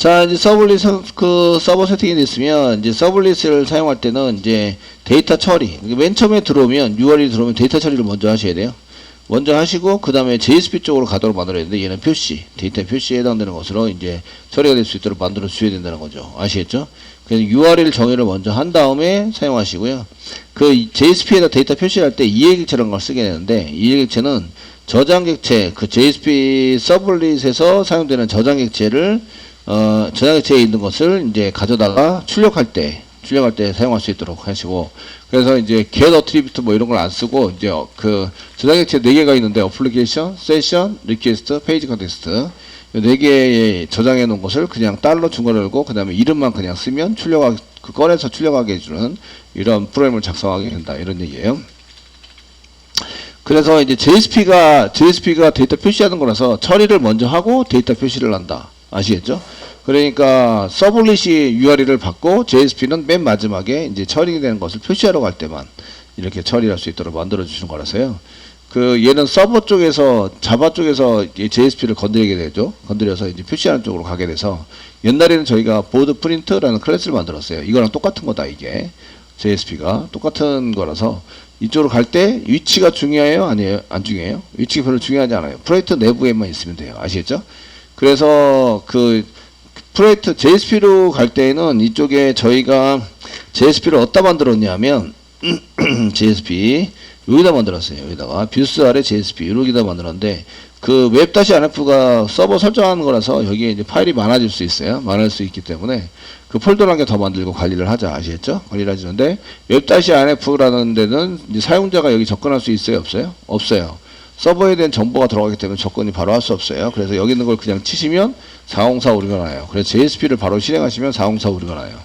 자, 이제 서블릿 서- 그 서버 세팅이 됐으면 이제 서블릿을 사용할 때는 이제 데이터 처리. 맨 처음에 들어오면 URL이 들어오면 데이터 처리를 먼저 하셔야 돼요. 먼저 하시고 그 다음에 JSP 쪽으로 가도록 만들어야 되는데 얘는 표시, 데이터 표시에 해당되는 것으로 이제 처리가 될 수 있도록 만들어 주셔야 된다는 거죠. 아시겠죠? 그래서 URL 정의를 먼저 한 다음에 사용하시고요. 그 JSP에다 데이터 표시할 때 이해객체라는 걸 쓰게 되는데 이해객체는 저장객체, 그 JSP 서블릿에서 사용되는 저장객체를 어, 저장객체에 있는 것을 이제 가져다가 출력할 때, 출력할 때 사용할 수 있도록 하시고, 그래서 이제 get attribute 뭐 이런 걸 안 쓰고, 이제 어, 그 저장객체 4개가 있는데, application, session, request, page context. 네 개의 저장해 놓은 것을 그냥 달러 중괄호 열고, 그 다음에 이름만 그냥 쓰면 출력하, 그 꺼내서 출력하게 해주는 이런 프로그램을 작성하게 된다. 이런 얘기예요. 그래서 이제 JSP가 JSP가 데이터 표시하는 거라서 처리를 먼저 하고 데이터 표시를 한다. 아시겠죠? 그러니까 서블릿이 URL을 받고 JSP는 맨 마지막에 이제 처리되는 것을 표시하러 갈 때만 이렇게 처리할 수 있도록 만들어 주시는 거라서요. 그 얘는 서버 쪽에서 자바 쪽에서 JSP를 건드리게 되죠. 건드려서 이제 표시하는 쪽으로 가게 돼서 옛날에는 저희가 보드 프린트라는 클래스를 만들었어요. 이거랑 똑같은 거다 이게 JSP가 똑같은 거라서 이쪽으로 갈 때 위치가 중요해요? 아니에요? 안 중요해요? 위치가 별로 중요하지 않아요. 프로젝트 내부에만 있으면 돼요. 아시겠죠? 그래서 그 프로젝트 JSP로 갈 때에는 이쪽에 저희가 JSP를 어디다 만들었냐면 JSP 여기다 만들었어요. 여기다가 뷰스 아래 JSP 여기다 만들었는데 그 웹-rf가 서버 설정하는 거라서 여기에 이제 파일이 많아질 수 있어요. 많을 수 있기 때문에 그 폴더를 한 개 더 만들고 관리를 하자 아시겠죠? 관리를 하시는데 웹-rf라는 데는 사용자가 여기 접근할 수 있어요, 없어요? 없어요. 서버에 대한 정보가 들어가기 때문에 접근이 바로 할 수 없어요. 그래서 여기 있는 걸 그냥 치시면 404 오류가 나요. 그래서 JSP를 바로 실행하시면 404 오류가 나요.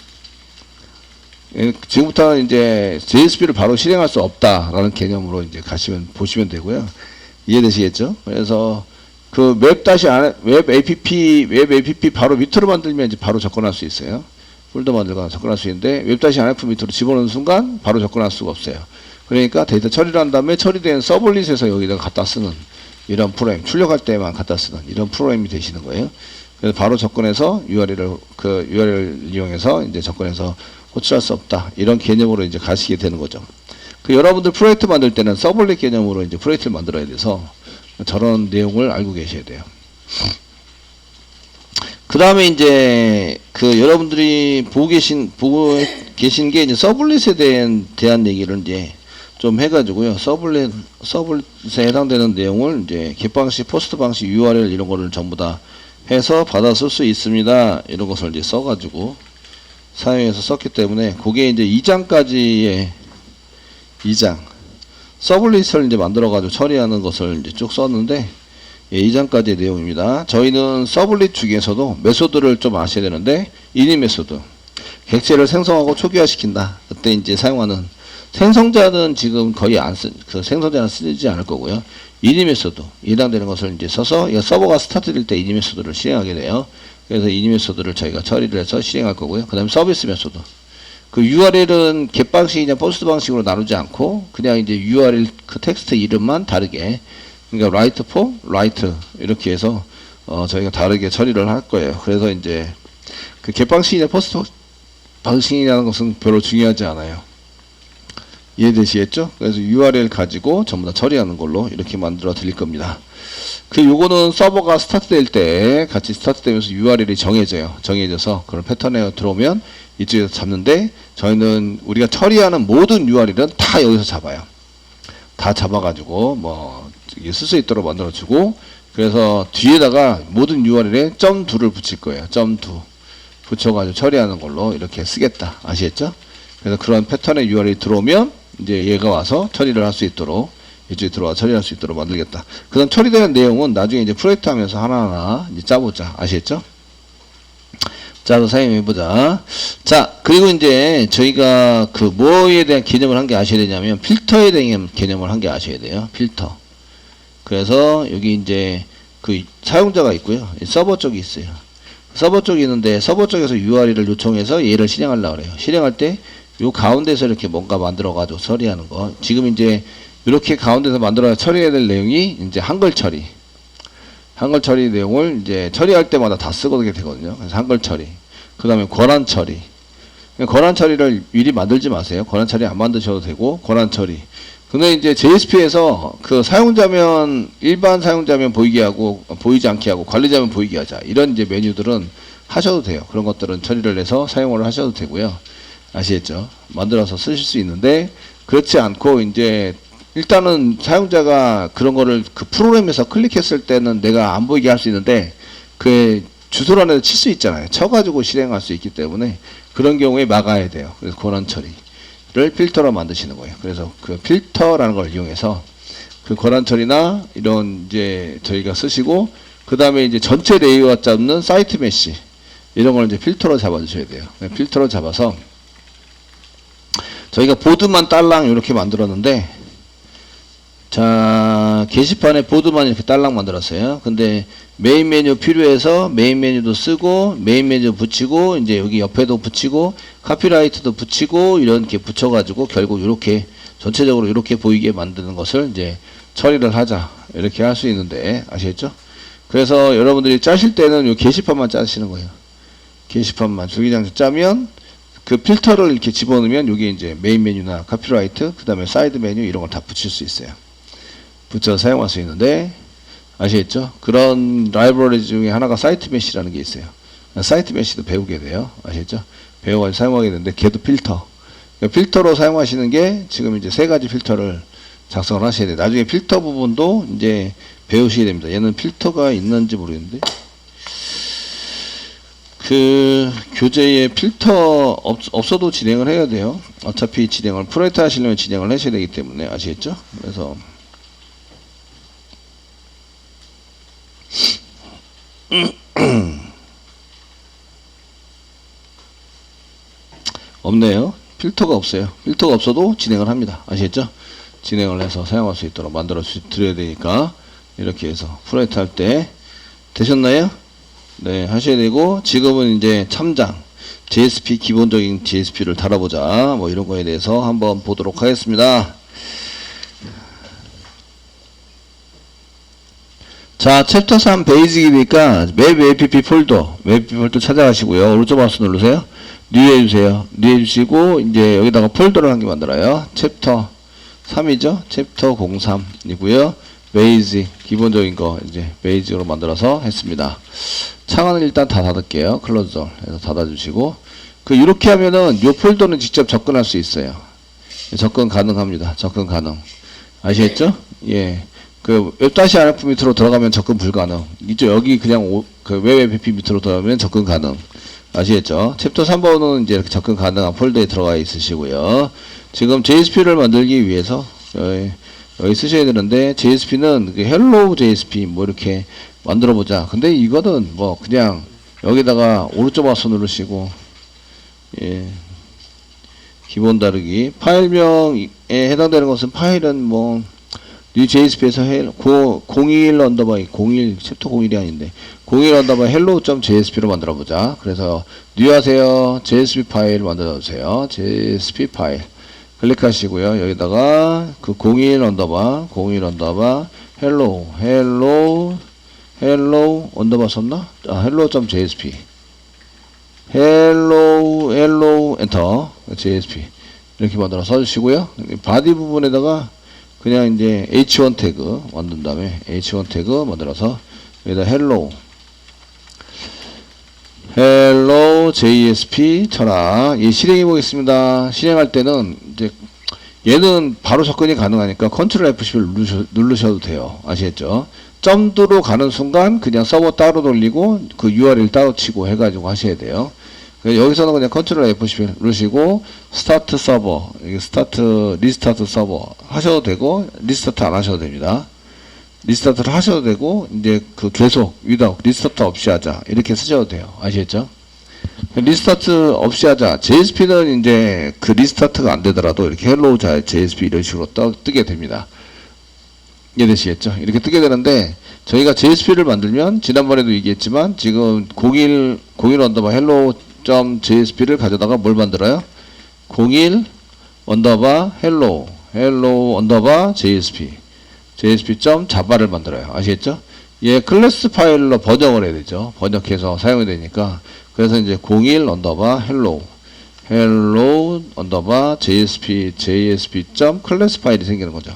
예, 지금부터는 이제 JSP를 바로 실행할 수 없다라는 개념으로 이제 가시면 보시면 되고요. 이해되시겠죠? 그래서 그 웹 다시 안에 웹 app 웹 app 바로 밑으로 만들면 이제 바로 접근할 수 있어요. 폴더 만들거나 접근할 수 있는데 웹 다시 안f 밑으로 집어넣는 순간 바로 접근할 수가 없어요. 그러니까 데이터 처리를 한 다음에 처리된 서블릿에서 여기다가 갖다 쓰는 이런 프로그램 출력할 때만 갖다 쓰는 이런 프로그램이 되시는 거예요. 그래서 바로 접근해서 URL을 그 URL 이용해서 이제 접근해서 호출할 수 없다 이런 개념으로 이제 가시게 되는 거죠. 그 여러분들 프로젝트 만들 때는 서블릿 개념으로 이제 프로젝트를 만들어야 돼서 저런 내용을 알고 계셔야 돼요. 그 다음에 이제 그 여러분들이 보고 계신 보고 계신 게 이제 서블릿에 대한 대한 얘기를 이제 좀 해가지고요. 서블릿 서블릿에 해당되는 내용을 이제 겟 방식, 포스트 방식, URL 이런 거를 전부 다 해서 받아 쓸 수 있습니다. 이런 것을 이제 써가지고 사용해서 썼기 때문에 그게 이제 2장까지의 2장 서블릿을 이제 만들어가지고 처리하는 것을 이제 쭉 썼는데 예, 2장까지의 내용입니다. 저희는 서블릿 중에서도 메소드를 좀 아셔야 되는데 이니 메소드 객체를 생성하고 초기화시킨다. 그때 이제 사용하는 생성자는 지금 거의 안 쓰, 그 생성자는 쓰지 않을 거고요. 이니 메소드 해당되는 것을 이제 써서 이 서버가 스타트될 때 이니 메소드를 실행하게 돼요. 그래서 이니 메소드를 저희가 처리를 해서 실행할 거고요. 그 다음에 서비스 메소드. 그 URL은 겟 방식이냐 포스트 방식으로 나누지 않고 그냥 이제 URL 그 텍스트 이름만 다르게 그러니까 write for, write 이렇게 해서 어 저희가 다르게 처리를 할 거예요. 그래서 이제 그 겟 방식이냐 포스트 방식이냐는 것은 별로 중요하지 않아요. 이해되시겠죠? 그래서 URL 가지고 전부 다 처리하는 걸로 이렇게 만들어 드릴 겁니다. 그 요거는 서버가 스타트 될 때 같이 스타트 되면서 URL이 정해져요. 정해져서 그런 패턴에 들어오면 이쪽에서 잡는데 저희는 우리가 처리하는 모든 URL은 다 여기서 잡아요. 다 잡아가지고 뭐 쓸 수 있도록 만들어주고 그래서 뒤에다가 모든 URL에 점 2를 붙일 거예요. 점 2. 붙여가지고 처리하는 걸로 이렇게 쓰겠다. 아시겠죠? 그래서 그런 패턴의 URL이 들어오면 이제 얘가 와서 처리를 할 수 있도록 이쪽에 들어와 처리할 수 있도록 만들겠다. 그 다음 처리되는 내용은 나중에 이제 프로젝트 하면서 하나하나 이제 짜보자. 아시겠죠? 자, 사용 해보자. 자, 그리고 이제 저희가 그 뭐에 대한 개념을 한 게 아셔야 되냐면 필터에 대한 개념을 한 게 아셔야 돼요. 필터. 그래서 여기 이제 그 사용자가 있고요. 서버 쪽이 있어요. 서버 쪽이 있는데 서버 쪽에서 URL을 요청해서 얘를 실행하려고 그래요. 실행할 때 요 가운데서 이렇게 뭔가 만들어 가지고 처리하는 거. 지금 이제 이렇게 가운데서 만들어 처리해야 될 내용이 이제 한글 처리. 한글 처리 내용을 이제 처리할 때마다 다 쓰게 되거든요. 그래서 한글 처리. 그 다음에 권한 처리. 권한 처리를 미리 만들지 마세요. 권한 처리 안 만드셔도 되고, 권한 처리. 근데 이제 JSP에서 그 사용자면, 일반 사용자면 보이게 하고, 보이지 않게 하고, 관리자면 보이게 하자. 이런 이제 메뉴들은 하셔도 돼요. 그런 것들은 처리를 해서 사용을 하셔도 되고요. 아시겠죠? 만들어서 쓰실 수 있는데, 그렇지 않고, 이제, 일단은 사용자가 그런 거를 그 프로그램에서 클릭했을 때는 내가 안 보이게 할 수 있는데, 그 주소란에서 칠 수 있잖아요. 쳐가지고 실행할 수 있기 때문에 그런 경우에 막아야 돼요. 그래서 권한 처리를 필터로 만드시는 거예요. 그래서 그 필터라는 걸 이용해서 그 권한 처리나 이런 이제 저희가 쓰시고 그 다음에 이제 전체 레이어가 잡는 사이트 메시 이런 걸 이제 필터로 잡아주셔야 돼요. 네, 필터로 잡아서 저희가 보드만 딸랑 이렇게 만들었는데 자 게시판에 보드만 이렇게 딸랑 만들었어요. 근데 메인 메뉴 필요해서 메인 메뉴도 쓰고 메인 메뉴 붙이고 이제 여기 옆에도 붙이고 카피라이트도 붙이고 이렇게 붙여 가지고 결국 이렇게 전체적으로 이렇게 보이게 만드는 것을 이제 처리를 하자 이렇게 할 수 있는데 아시겠죠? 그래서 여러분들이 짜실 때는 이 게시판만 짜시는 거예요. 게시판만 줄기장치 짜면 그 필터를 이렇게 집어넣으면 여기 이제 메인 메뉴나 카피라이트 그 다음에 사이드 메뉴 이런 걸 다 붙일 수 있어요. 붙여 사용할 수 있는데 아시겠죠? 그런 라이브러리 중에 하나가 사이트 메시라는 게 있어요. 사이트 메시도 배우게 돼요. 아시겠죠? 배워가지고 사용하게 되는데 걔도 필터. 그러니까 필터로 사용하시는 게 지금 이제 세 가지 필터를 작성을 하셔야 돼요. 나중에 필터 부분도 이제 배우시게 됩니다. 얘는 필터가 있는지 모르겠는데. 그 교재에 필터 없, 없어도 진행을 해야 돼요. 어차피 진행을 프로젝트 하시려면 진행을 하셔야 되기 때문에 아시겠죠? 그래서 없네요. 필터가 없어요. 필터가 없어도 진행을 합니다. 아시겠죠? 진행을 해서 사용할 수 있도록 만들어 주- 드려야 되니까 이렇게 해서 프로젝트 할 때 되셨나요? 네, 하셔야 되고 지금은 이제 참장 JSP 기본적인 JSP를 달아보자 뭐 이런 거에 대해서 한번 보도록 하겠습니다. 자, 챕터 3 베이직이니까 웹 app 폴더, 웹 app 폴더 찾아가시고요. 오른쪽 마우스 누르세요. 뉴 해주세요. 뉴 해주시고, 이제 여기다가 폴더를 한 개 만들어요. 챕터 3이죠? 챕터 03이고요. 베이직, 기본적인 거, 이제 베이직으로 만들어서 했습니다. 창안을 일단 다 닫을게요. 클로저 해서 닫아주시고. 그, 이렇게 하면은 요 폴더는 직접 접근할 수 있어요. 접근 가능합니다. 접근 가능. 아시겠죠? 예. 그 웹다시 RF 밑으로 들어가면 접근 불가능. 이쪽 여기 그냥 오, 그웹 app 밑으로 들어가면 접근 가능. 아시겠죠? 챕터 3번은 이제 이렇게 접근 가능한 폴더에 들어가 있으시고요. 지금 JSP를 만들기 위해서 여기, 쓰셔야 되는데 JSP는 헬로우 JSP 뭐 이렇게 만들어 보자. 근데 이거는 뭐 그냥 여기다가 오른쪽 마우스 누르시고 예. 기본 다르기 파일명에 해당되는 것은 파일은 뭐뉴 JSP에서 헬, 고, 01 언더바 01 챕터 01이 아닌데 01 언더바 hello.jsp로 만들어 보자. 그래서 뉴 하세요. JSP 파일 만들어 주세요. JSP 파일 클릭하시고요. 여기다가 그 01 언더바 01 언더바 hello hello hello 언더바 썼나? 아 hello.jsp hello hello 엔터 JSP 이렇게 만들어 써주시고요. 바디 부분에다가 그냥 이제 h1 태그 만든 다음에 h1 태그 만들어서 여기다 hello JSP 쳐라 예, 실행해 보겠습니다. 실행할 때는 이제 얘는 바로 접근이 가능하니까 컨트롤 F10을 누르셔, 누르셔 도 돼요. 아시겠죠? 점도로 가는 순간 그냥 서버 따로 돌리고 그 URL 따로 치고 해가지고 하셔야 돼요. 그래서 여기서는 그냥 컨트롤 F11 누르시고 스타트 서버 스타트 리스타트 서버 하셔도 되고 리스타트 안 하셔도 됩니다. 리스타트를 하셔도 되고 이제 그 계속 위덕 리스타트 없이 하자 이렇게 쓰셔도 돼요. 아시겠죠? 리스타트 없이 하자. JSP는 이제 그 리스타트가 안 되더라도 이렇게 헬로우 자 JSP 이런 식으로 떠, 뜨게 됩니다. 이해되시겠죠? 이렇게 뜨게 되는데 저희가 JSP를 만들면 지난번에도 얘기했지만 지금 01 01 언더바 헬로우 .jsp를 가져다가 뭘 만들어요? 01 언더바 헬로 헬로 언더바 jsp jsp.java를 만들어요. 아시겠죠? 얘 클래스 파일로 번역을 해야 되죠. 번역해서 사용이 되니까. 그래서 이제 01 언더바 hello hello 언더바 JSP JSP 점 클래스 파일이 생기는 거죠.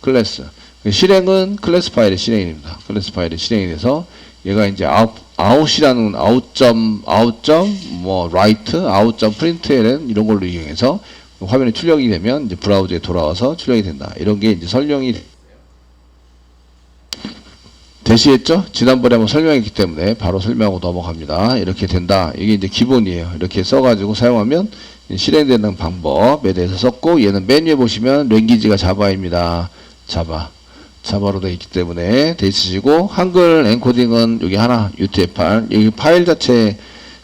클래스. 실행은 클래스 파일의 실행입니다. 클래스 파일의 실행이 돼서 얘가 이제 아웃 아웃이라는 아웃 점 아웃 점 뭐 라이트 아웃 점 프린트에는 이런 걸로 이용해서 화면에 출력이 되면 이제 브라우저에 돌아와서 출력이 된다. 이런 게 이제 설명이 대시했죠? 지난번에 한번 설명했기 때문에 바로 설명하고 넘어갑니다. 이렇게 된다. 이게 이제 기본이에요. 이렇게 써가지고 사용하면 실행되는 방법에 대해서 썼고 얘는 맨 위에 보시면 랭귀지가 자바입니다. 자바. 자바로 되어 있기 때문에 돼 있으시고 한글 엔코딩은 여기 하나 UTF-8 여기 파일 자체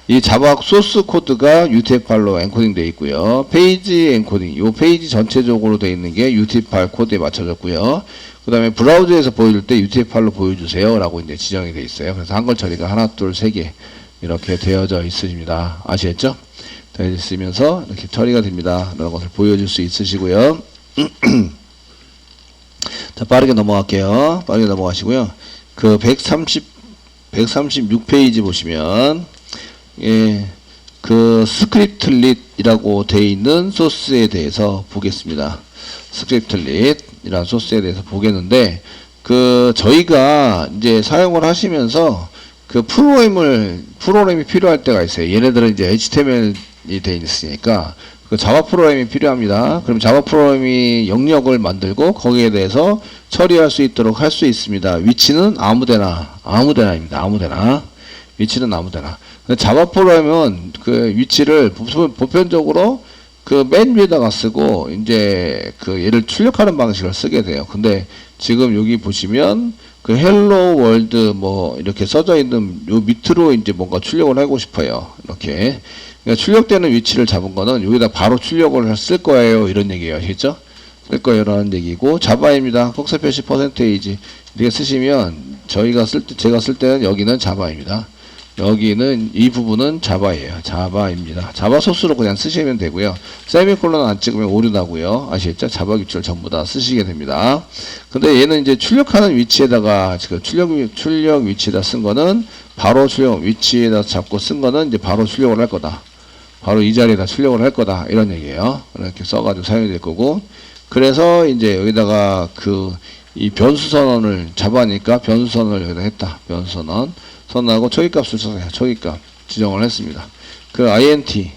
이 자바 소스 코드가 UTF-8로 엔코딩 되어 있고요. 페이지 엔코딩 이 페이지 전체적으로 되어 있는 게 UTF-8 코드에 맞춰졌고요. 그 다음에 브라우저에서 보여줄 때 UTF-8로 보여주세요 라고 이제 지정이 되어 있어요. 그래서 한글 처리가 하나 둘 세 개 이렇게 되어져 있으십니다. 아시겠죠? 되어 있으면서 이렇게 처리가 됩니다. 라는 것을 보여줄 수 있으시고요. 자, 빠르게 넘어갈게요. 빠르게 넘어가시고요. 그 130, 136페이지 보시면, 예, 그 스크립트릿이라고 되어 있는 소스에 대해서 보겠습니다. 스크립트릿 이라는 소스에 대해서 보겠는데, 그 저희가 이제 사용을 하시면서 그 프로그램을 프로그램이 필요할 때가 있어요. 얘네들은 이제 HTML이 돼 있으니까 그 자바 프로그램이 필요합니다. 그럼 자바 프로그램이 영역을 만들고 거기에 대해서 처리할 수 있도록 할 수 있습니다. 위치는 아무데나 아무데나입니다. 아무데나 위치는 아무데나. 자바 프로그램은 그 위치를 보편- 보편적으로 그 맨 위에다가 쓰고 이제 그 얘를 출력하는 방식을 쓰게 돼요. 근데 지금 여기 보시면 그 헬로 월드 뭐 이렇게 써져 있는 요 밑으로 이제 뭔가 출력을 하고 싶어요. 이렇게 그러니까 출력되는 위치를 잡은 거는 여기다 바로 출력을 쓸 거예요. 이런 얘기예요. 아시겠죠? 쓸 거예요라는 얘기고 자바입니다. 곡사 표시 퍼센테이지 이렇게 쓰시면 저희가 쓸 때 제가 쓸 때는 여기는 자바입니다. 여기는 이 부분은 자바예요. 자바입니다. 자바 소스로 그냥 쓰시면 되고요. 세미콜론 안 찍으면 오류 나고요. 아시겠죠? 자바 기출 전부 다 쓰시게 됩니다. 근데 얘는 이제 출력하는 위치에다가 지금 출력 위- 출력 위치에다 쓴 거는 바로 출력 위치에다 잡고 쓴 거는 이제 바로 출력을 할 거다. 바로 이 자리에다 출력을 할 거다. 이런 얘기예요. 이렇게 써가지고 사용이 될 거고. 그래서 이제 여기다가 그 이 변수 선언을 잡아니까 변수 선언을 여기다 했다. 변수 선언. 선언하고 초기값을 써서요. 초기값 지정을 했습니다. 그 int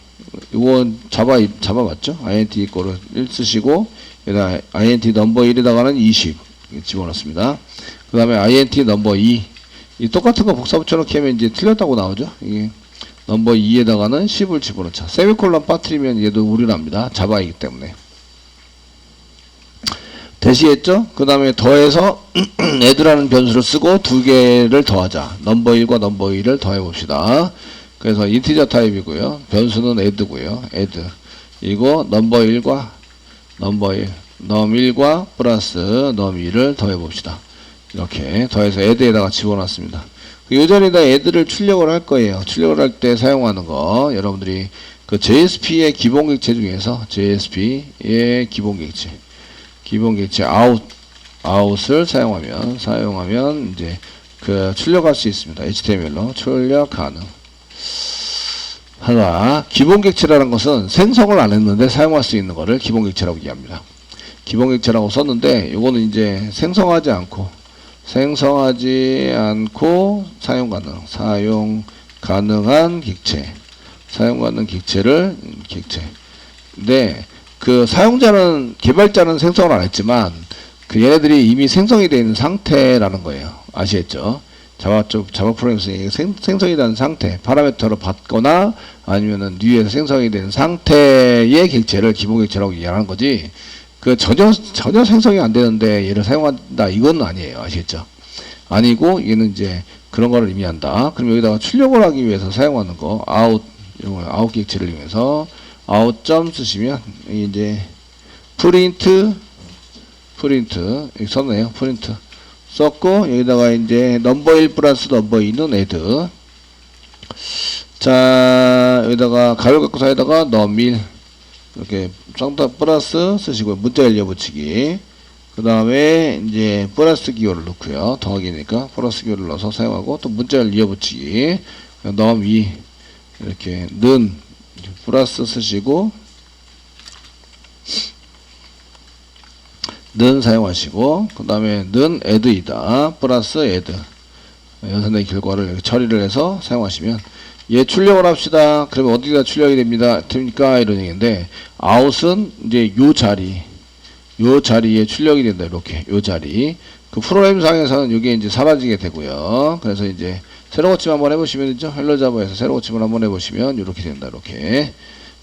이건 자바 자바 맞죠? int 이거를 1 쓰시고 여기다 int 넘버 1에다가는 20 집어넣습니다. 그 다음에 int 넘버 2 이 똑같은 거 복사 붙여넣기 하면 이제 틀렸다고 나오죠. 이게 넘버 2에다가는 10을 집어넣자. 세미콜론 빠뜨리면 얘도 우려납니다. 자바이기 때문에. 대시했죠? 그 다음에 더해서 애드라는 변수를 쓰고 두 개를 더하자. 넘버 1과 넘버 2를 더해 봅시다. 그래서 인티저 타입이고요. 변수는 애드고요. 애드. 이거 넘버 1과 넘버 1, 넘 1과 플러스 넘 2를 더해 봅시다. 이렇게 더해서 애드에다가 집어넣습니다. 이 자리에다 애드를 출력을 할 거예요. 출력을 할 때 사용하는 거 여러분들이 그 JSP의 기본 객체 중에서 JSP의 기본 객체 기본 객체 아웃 아웃을 사용하면 사용하면 이제 그 출력할 수 있습니다. HTML로 출력 가능. 하나 기본 객체라는 것은 생성을 안 했는데 사용할 수 있는 것을 기본 객체라고 얘기합니다. 기본 객체라고 썼는데 이거는 이제 생성하지 않고 생성하지 않고 사용 가능 사용 가능한 객체 사용 가능 객체를 음, 객체 근데 그 사용자는 개발자는 생성을 안 했지만 그 얘네들이 이미 생성이 되어 있는 상태라는 거예요 아시겠죠 자바 쪽 자바 프로그램에서 생, 생성이 된 상태 파라미터로 받거나 아니면은 뉴에서 생성이 된 상태의 객체를 기본 객체라고 얘기하는 거지 그 전혀 전혀 생성이 안 되는데 얘를 사용한다 이건 아니에요 아시겠죠? 아니고 얘는 이제 그런 거를 의미한다. 그럼 여기다가 출력을 하기 위해서 사용하는 거 아웃 이런 거 아웃 객체를 이용해서 아웃 점 쓰시면 이제 프린트 프린트 여기 썼네요 프린트 썼고 여기다가 이제 넘버 1 플러스 넘버 2는 애드 자 여기다가 가로각사에다가 넘1 이렇게 쌍따 플러스 쓰시고요. 문자 열려 붙이기. 그 다음에 이제 플러스 기호를 넣고요. 더하기니까 플러스 기호를 넣어서 사용하고 또 문자를 이어 붙이기. 넘위 이렇게 는 플러스 쓰시고 는 사용하시고 그 다음에 는 add이다. 플러스 add 연산된 결과를 처리를 해서 사용하시면 얘 출력을 합시다. 그러면 어디다 출력이 됩니다? 됩니까? 이런 얘기인데 out은 이제 요 자리 요 자리에 출력이 된다. 이렇게 요 자리. 그 프로그램 상에서는 이게 이제 사라지게 되고요. 그래서 이제 새로 고침 한번 해보시면 되죠? 헬로 자바에서 새로 고침을 한번 해보시면 이렇게 된다 이렇게.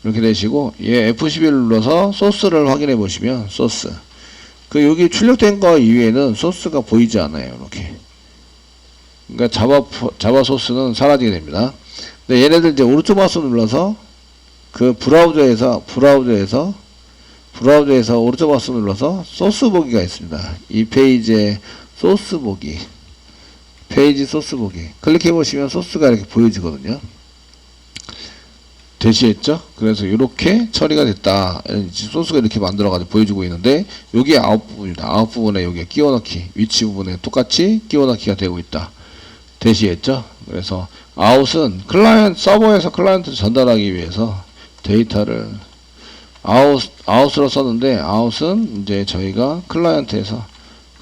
이렇게 되시고 얘 F11을 눌러서 소스를 확인해 보시면 소스. 그 여기 출력된 거 이외에는 소스가 보이지 않아요 이렇게. 그러니까 자바 포- 자바 소스는 사라지게 됩니다. 근데 얘네들 이제 오른쪽 마우스 눌러서 그 브라우저에서 브라우저에서 브라우저에서 오른쪽 마우스 눌러서 소스 보기가 있습니다. 이 페이지에 소스 보기 페이지 소스 보기. 클릭해 보시면 소스가 이렇게 보여지거든요. 대시했죠? 그래서 이렇게 처리가 됐다. 소스가 이렇게 만들어 가지고 보여주고 있는데 여기 아웃 부분입니다. 아웃 부분에 여기 끼워 넣기. 위치 부분에 똑같이 끼워 넣기가 되고 있다. 대시했죠? 그래서 아웃은 클라이언트 서버에서 클라이언트 전달하기 위해서 데이터를 아웃 아웃으로 썼는데 아웃은 이제 저희가 클라이언트에서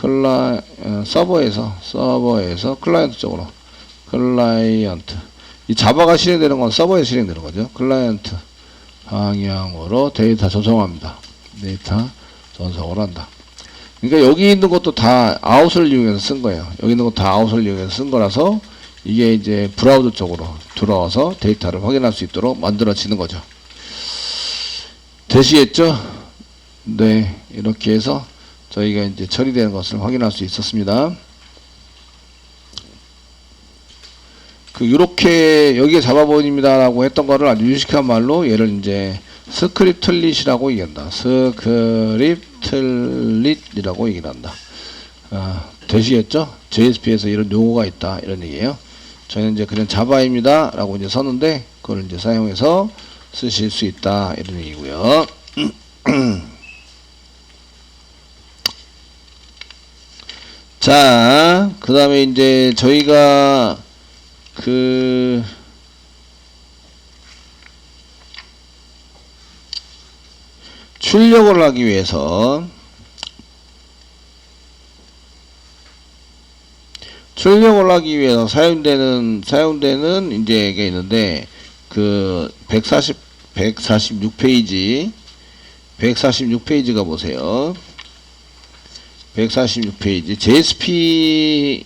클라 어, 서버에서 서버에서 클라이언트 쪽으로 클라이언트 이 자바가 실행되는 건 서버에 실행되는 거죠. 클라이언트 방향으로 데이터 전송합니다. 데이터 전송을 한다. 그러니까 여기 있는 것도 다 아웃을 이용해서 쓴 거예요. 여기 있는 것도 다 아웃을 이용해서 쓴 거라서 이게 이제 브라우저 쪽으로 들어와서 데이터를 확인할 수 있도록 만들어지는 거죠. 되시겠죠? 네, 이렇게 해서 저희가 이제 처리되는 것을 확인할 수 있었습니다. 그 요렇게 여기에 잡아보입니다라고 했던 거를 아주 유식한 말로 얘를 이제 스크립틀릿이라고 얘기한다. 스크립틀릿이라고 얘기를 한다. 아, 되시겠죠? JSP에서 이런 용어가 있다 이런 얘기예요. 저는 이제 그냥 자바입니다 라고 이제 썼는데 그걸 이제 사용해서 쓰실 수 있다 이런 얘기고요. 자, 그 다음에 이제 저희가 그 출력을 하기 위해서 출력을 하기 위해서 사용되는 사용되는 이제 이게 있는데 그 140 146페이지 146페이지가 보세요. 146페이지 JSP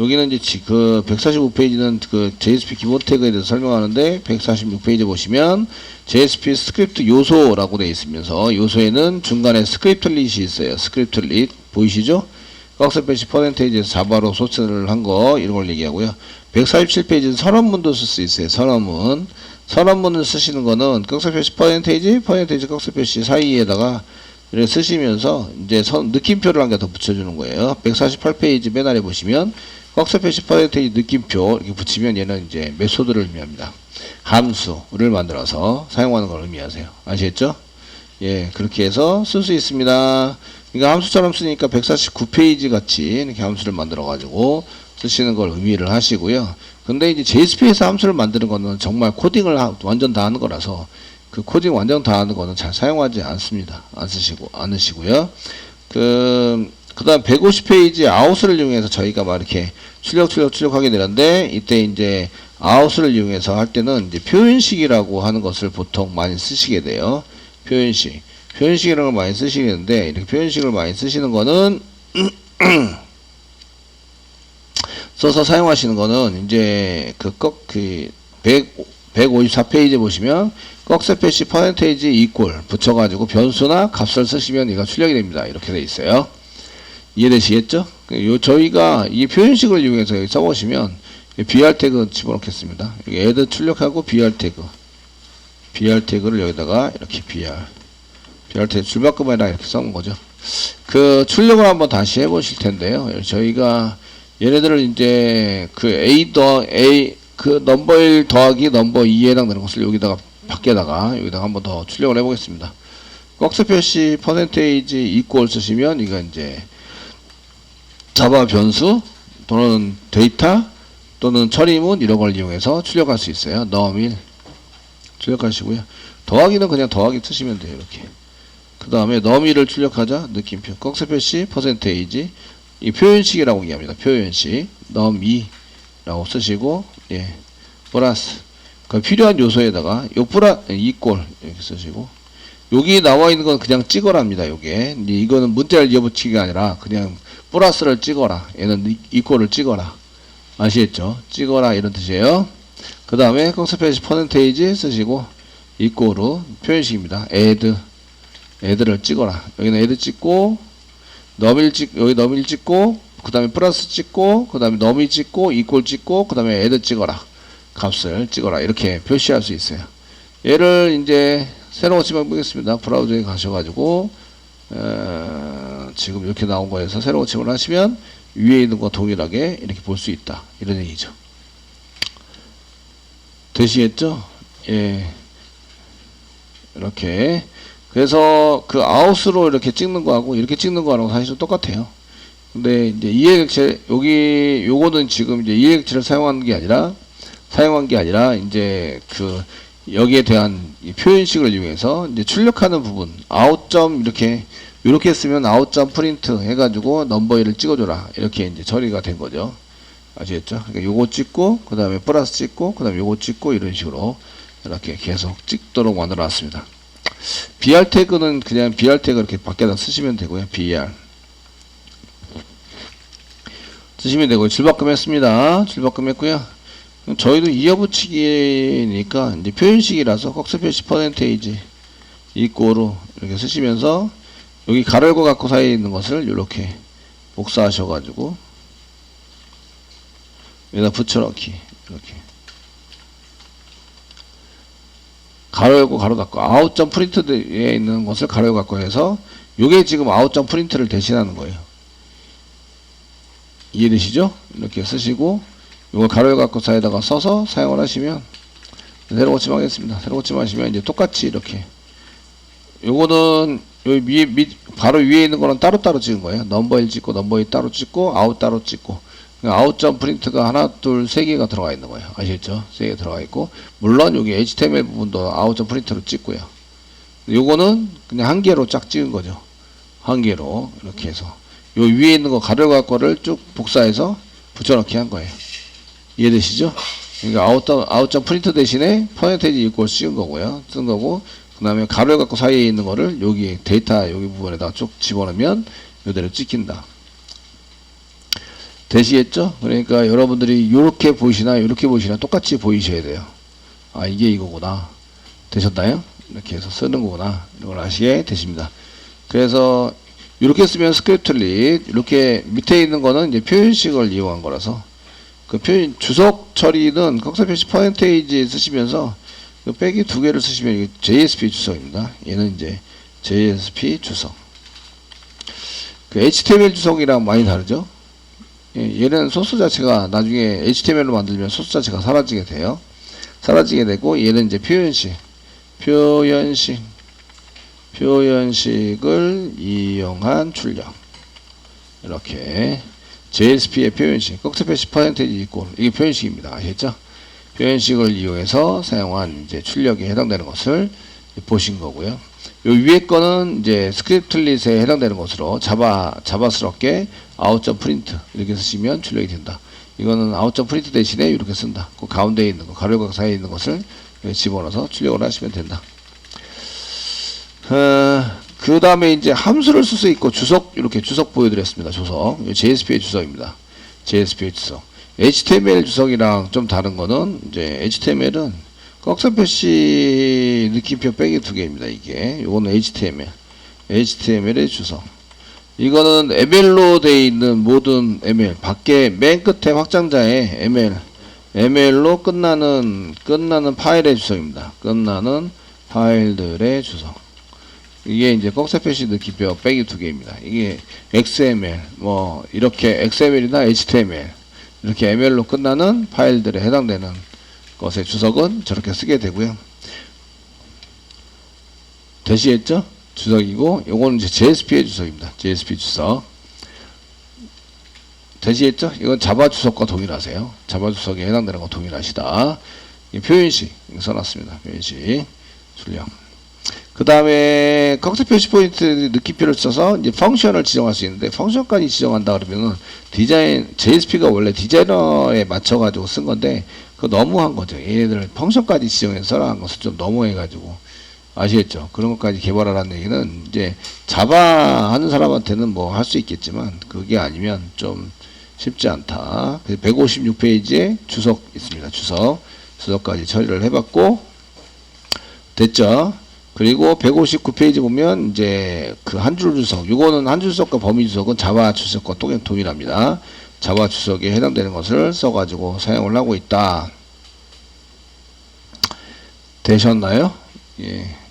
여기는 이제 지- 그 145페이지는 그 JSP 기본 태그에 대해서 설명하는데 146페이지 보시면 JSP 스크립트 요소라고 되어 있으면서 요소에는 중간에 스크립트릿이 있어요. 스크립트릿 보이시죠? 꺽쇠패시 퍼센테이지에서 자바로 소스를 한거 이런 걸 얘기하고요. 147페이지는 선언문도 쓸 수 있어요. 선언문. 선언문을 쓰시는 거는 꺽쇠패시 퍼센테이지, 퍼센테이지 꺽쇠패시 사이에다가 이렇게 쓰시면서 이제 선, 느낌표를 한 개 더 붙여주는 거예요. 148페이지 맨 아래 보시면 꺽쇠패시 퍼센테이지 느낌표 이렇게 붙이면 얘는 이제 메소드를 의미합니다. 함수를 만들어서 사용하는 걸 의미하세요. 아시겠죠? 예, 그렇게 해서 쓸 수 있습니다. 그러니까 함수처럼 쓰니까 149페이지 같이 이렇게 함수를 만들어 가지고 쓰시는 걸 의미를 하시고요. 근데 이제 JSP에서 함수를 만드는 거는 정말 코딩을 하- 완전 다 하는 거라서 그 코딩 완전 다 하는 거는 잘 사용하지 않습니다. 안 쓰시고 않으시고요. 그 그다음 150페이지 아웃을 이용해서 저희가 막 이렇게 출력 출력 출력하게 되는데 이때 이제 아웃을 이용해서 할 때는 이제 표현식이라고 하는 것을 보통 많이 쓰시게 돼요. 표현식. 표현식이라는 걸 많이 쓰시는데 이렇게 표현식을 많이 쓰시는 거는 써서 사용하시는 거는 이제 100, 154페이지 보시면 꺽쇠패시 퍼센테이지 이꼴 붙여가지고 변수나 값을 쓰시면 이거 출력이 됩니다. 이렇게 돼 있어요. 이해되시겠죠? 그요 저희가 이 표현식을 이용해서 여기 써보시면 이 BR 태그 집어넣겠습니다. 애드 출력하고 BR 태그 BR 태그를 여기다가 이렇게 BR BR 태그 줄바꿈에다 이렇게 써놓은 거죠. 그 출력을 한번 다시 해보실 텐데요. 저희가 얘네들을 이제 그 A 더 A 그 넘버 1 더하기 넘버 2에 해당되는 것을 여기다가 밖에다가 여기다가 한번 더 출력을 해보겠습니다. 박스 표시 퍼센테이지 이퀄 쓰시면 이거 이제 자바 변수 또는 데이터 또는 처리문 이런 걸 이용해서 출력할 수 있어요. 넘일 출력하시고요. 더하기는 그냥 더하기 쓰시면 돼요. 이렇게. 그 다음에 넘일을 출력하자 느낌표 꺽쇠 표시 퍼센테이지 이 표현식이라고 얘기합니다. 표현식 넘이라고 쓰시고 예 플러스 그 필요한 요소에다가 요 플라 이꼴 이렇게 쓰시고 여기 나와 있는 건 그냥 찍어랍니다. 요게 이거는 문자를 이어붙이기가 아니라 그냥 플러스를 찍어라. 얘는 이꼴을 찍어라. 아시겠죠? 찍어라 이런 뜻이에요. 그 다음에 표시 퍼센테이지 쓰시고 이꼴로 표현식입니다. add 애들을 찍어라. 여기는 애들 찍고 너밀 찍 여기 너밀 찍고 그 다음에 플러스 찍고 그 다음에 너밀 찍고 이꼴 찍고 그 다음에 애들 찍어라. 값을 찍어라. 이렇게 표시할 수 있어요. 얘를 이제 새로운 지방 보겠습니다. 브라우저에 가셔가지고 어, 지금 이렇게 나온 거에서 새로운 지방을 하시면 위에 있는 거 동일하게 이렇게 볼 수 있다. 이런 얘기죠. 되시겠죠? 예. 이렇게 그래서 그 아웃으로 이렇게 찍는 거하고 이렇게 찍는 거하고 사실 좀 똑같아요. 근데 이제 이해객체 여기 요거는 지금 이제 이해객체를 사용하는 게 아니라 사용한 게 아니라 이제 그 여기에 대한 이 표현식을 이용해서 이제 출력하는 부분 아웃점 이렇게 이렇게 쓰면 아웃점 프린트 해가지고 넘버일을 찍어줘라 이렇게 이제 처리가 된 거죠. 아시겠죠? 그러니까 요거 찍고 그 다음에 플러스 찍고 그 다음에 요거 찍고 이런 식으로 이렇게 계속 찍도록 만들어 놨습니다. BR 태그는 그냥 BR 태그 이렇게 밖에다 쓰시면 되고요. BR 쓰시면 되고요. 줄바꿈 했습니다. 줄바꿈 했고요. 저희도 이어붙이기니까 이제 표현식이라서 표시 퍼센테이지 이꼬로 이렇게 쓰시면서 여기 가로 열고 갖고 사이에 있는 것을 이렇게 복사하셔가지고 여기다 붙여넣기 이렇게 가로 열고 가로 닫고 아웃 점 프린트에 있는 것을 가로 열고 닫고 해서 요게 지금 아웃 점 프린트를 대신하는 거예요. 이해되시죠? 이렇게 쓰시고 요걸 가로 열고 닫고 사이에다가 써서 사용을 하시면 새로 고침 하겠습니다. 새로 고침 하시면 이제 똑같이 이렇게 요거는 여기 위에 밑 바로 위에 있는 거는 따로따로 찍은 거예요. 넘버 1 찍고 넘버 2 따로 찍고 아웃 따로 찍고 그러니까 아웃 점 프린트가 하나 둘 세 개가 들어가 있는 거예요. 아시겠죠? 세 개 들어가 있고 물론 여기 HTML 부분도 아웃 점 프린트로 찍고요. 요거는 그냥 한 개로 쫙 찍은 거죠. 한 개로 이렇게 해서 요 위에 있는 거 가려갈 거를 쭉 복사해서 붙여넣기 한 거예요. 이해되시죠? 그러니까 아웃점 아웃점 프린트 대신에 퍼센테이지 이꼴 찍은 거고요. 쓴 거고 그 다음에 가로 갖고 사이에 있는 거를 여기 데이터 여기 부분에다 쭉 집어넣으면 이대로 찍힌다. 되시겠죠? 그러니까 여러분들이 이렇게 보시나 이렇게 보시나 똑같이 보이셔야 돼요. 아 이게 이거구나. 되셨나요? 이렇게 해서 쓰는 거구나. 이걸 아시게 되십니다. 그래서 이렇게 쓰면 스크립트리 이렇게 밑에 있는 거는 이제 표현식을 이용한 거라서 그 표현 주석 처리는 꺽쇠 표시 퍼센테이지 쓰시면서 그 빼기 두 개를 쓰시면 이게 JSP 주석입니다. 얘는 이제 JSP 주석. 그 HTML 주석이랑 많이 다르죠? 예, 얘는 소스 자체가 나중에 HTML로 만들면 소스 자체가 사라지게 돼요. 사라지게 되고 얘는 이제 표현식, 표현식, 표현식을 이용한 출력. 이렇게 JSP의 표현식, 꺽쇠 표시 퍼센테이지 이꼴 이게 표현식입니다. 아시겠죠? 표현식을 이용해서 사용한 이제 출력에 해당되는 것을 보신 거고요. 요 위에 거는 이제 스크립트릿에 해당되는 것으로 자바 자바스럽게 아웃점 프린트 이렇게 쓰시면 출력이 된다. 이거는 아웃점 프린트 대신에 이렇게 쓴다. 그 가운데에 있는 거 가로각 사이에 있는 것을 집어넣어서 출력을 하시면 된다. 어, 그 다음에 이제 함수를 쓸 수 있고 주석 이렇게 주석 보여드렸습니다. 주석 JSP의 주석입니다. JSP의 주석. HTML 주석이랑 좀 다른 거는 이제 HTML은 꺽쇠 표시 느낌표 빼기 두 개입니다. 이게 이거는 HTML, HTML의 주석. 이거는 ML로 되어 있는 모든 ML 밖에 맨 끝에 확장자에 ML, ML로 끝나는 끝나는 파일의 주석입니다. 끝나는 파일들의 주석. 이게 이제 꺽쇠 표시 느낌표 빼기 두 개입니다. 이게 XML 뭐 이렇게 XML이나 HTML 이렇게 ML로 끝나는 파일들에 해당되는 것의 주석은 저렇게 쓰게 되고요. 되시겠죠? 주석이고 요거는 이제 JSP의 주석입니다. JSP 주석. 되시겠죠? 이건 자바 주석과 동일하세요. 자바 주석에 해당되는 거 동일하시다. 이 표현식 써놨습니다. 표현식 출력. 그 다음에 꺽쇠 표시 포인트 느낌표를 써서 이제 펑션을 지정할 수 있는데 펑션까지 지정한다 그러면은 디자인 JSP가 원래 디자이너에 맞춰 가지고 쓴 건데 그거 너무한 거죠. 얘네들 펑션까지 지정해서 써라는 것은 좀 너무해 가지고 아시겠죠? 그런 것까지 개발하라는 얘기는 이제 자바 하는 사람한테는 뭐 할 수 있겠지만 그게 아니면 좀 쉽지 않다. 156페이지에 주석 있습니다. 주석 주석까지 처리를 해봤고 됐죠? 그리고 159페이지 보면 이제 그 한 줄 주석, 요거는 한줄 주석과 범위 주석은 자바 주석과 또 동일합니다. 자바 주석에 해당되는 것을 써가지고 사용을 하고 있다. 되셨나요? 예.